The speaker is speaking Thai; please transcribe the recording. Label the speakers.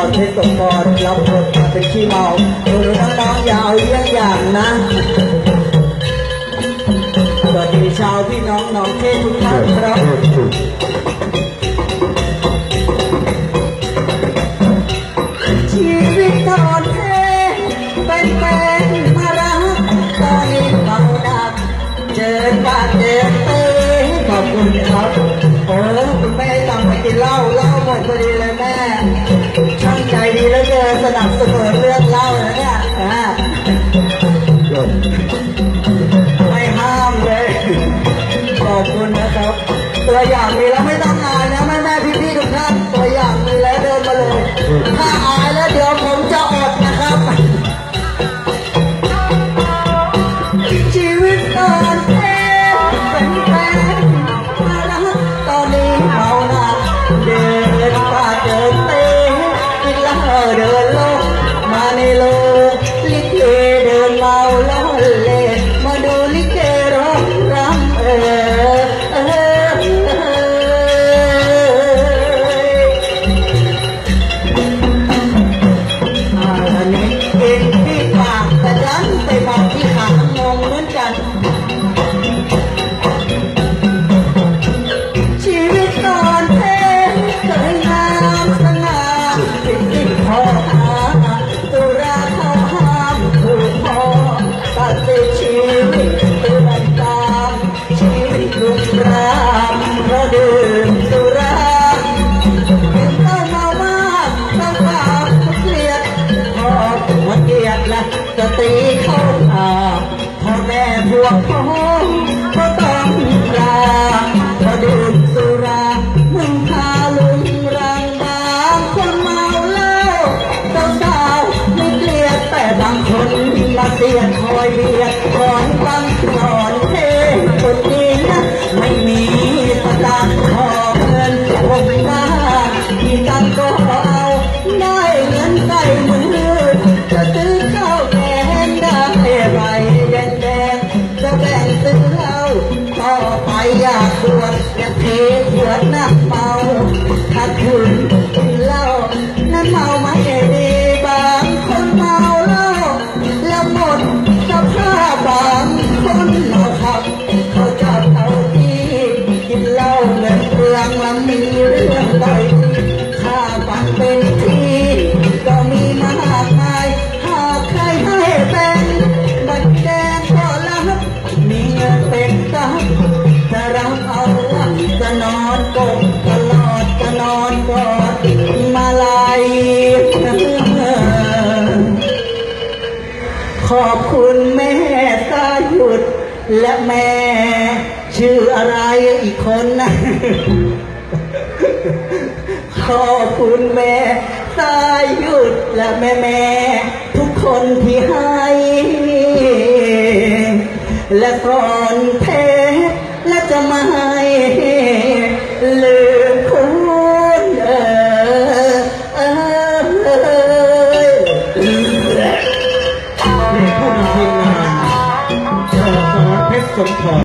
Speaker 1: วันนี้ตอนเทศกรเราบทมาเป็นขี้เมาดูน้องๆอย่าเอาเยี่ยงอย่างนะสวัสดีชาวพี่น้องน้องเทศทุกท่านครับชีวิตตอนเทเป็นเป็นมารักตอนนี้เมาดักเจอบ้านเจอเต้ขอบคุณครับโอ้คุณแม่ตังไปกินเหล้าเหล้าหมดพอดีเลย ลับสนุนเรื่องเล้านะเนี่ยอ่าไม่ห้ามเลย ขอบคุณนะครับ ตัวอย่างมีแล้วไม่ต้องอายนะแม่แม่พี่พี่ทุกท่านตัวอย่างมีแล้วเดินมาเลย ถ้าอายแล้วเดี๋ยวผมจะอดนะครับ ชีวิตตอนเทเป็นแฟนมารักตอนนี้เมาหนักเดินป่าเดินเตะกินเหล้าเดินโล มาในโลกลิเกเดินเมาล้อเลมาดูลิเกร้องรำเออเออเอออันนี้เองที่ปากกระดันไปบอกที่ วชอยากเทขวดน้ำเมาถ้าคุณ ขอบคุณแม่ตาหยุด และแม่ ชื่ออะไรอีกคนนะขอบคุณแม่ตาหยุดและแม่แม่ทุกคนที่ให้ และสอนเพชรและจะไม่ลืม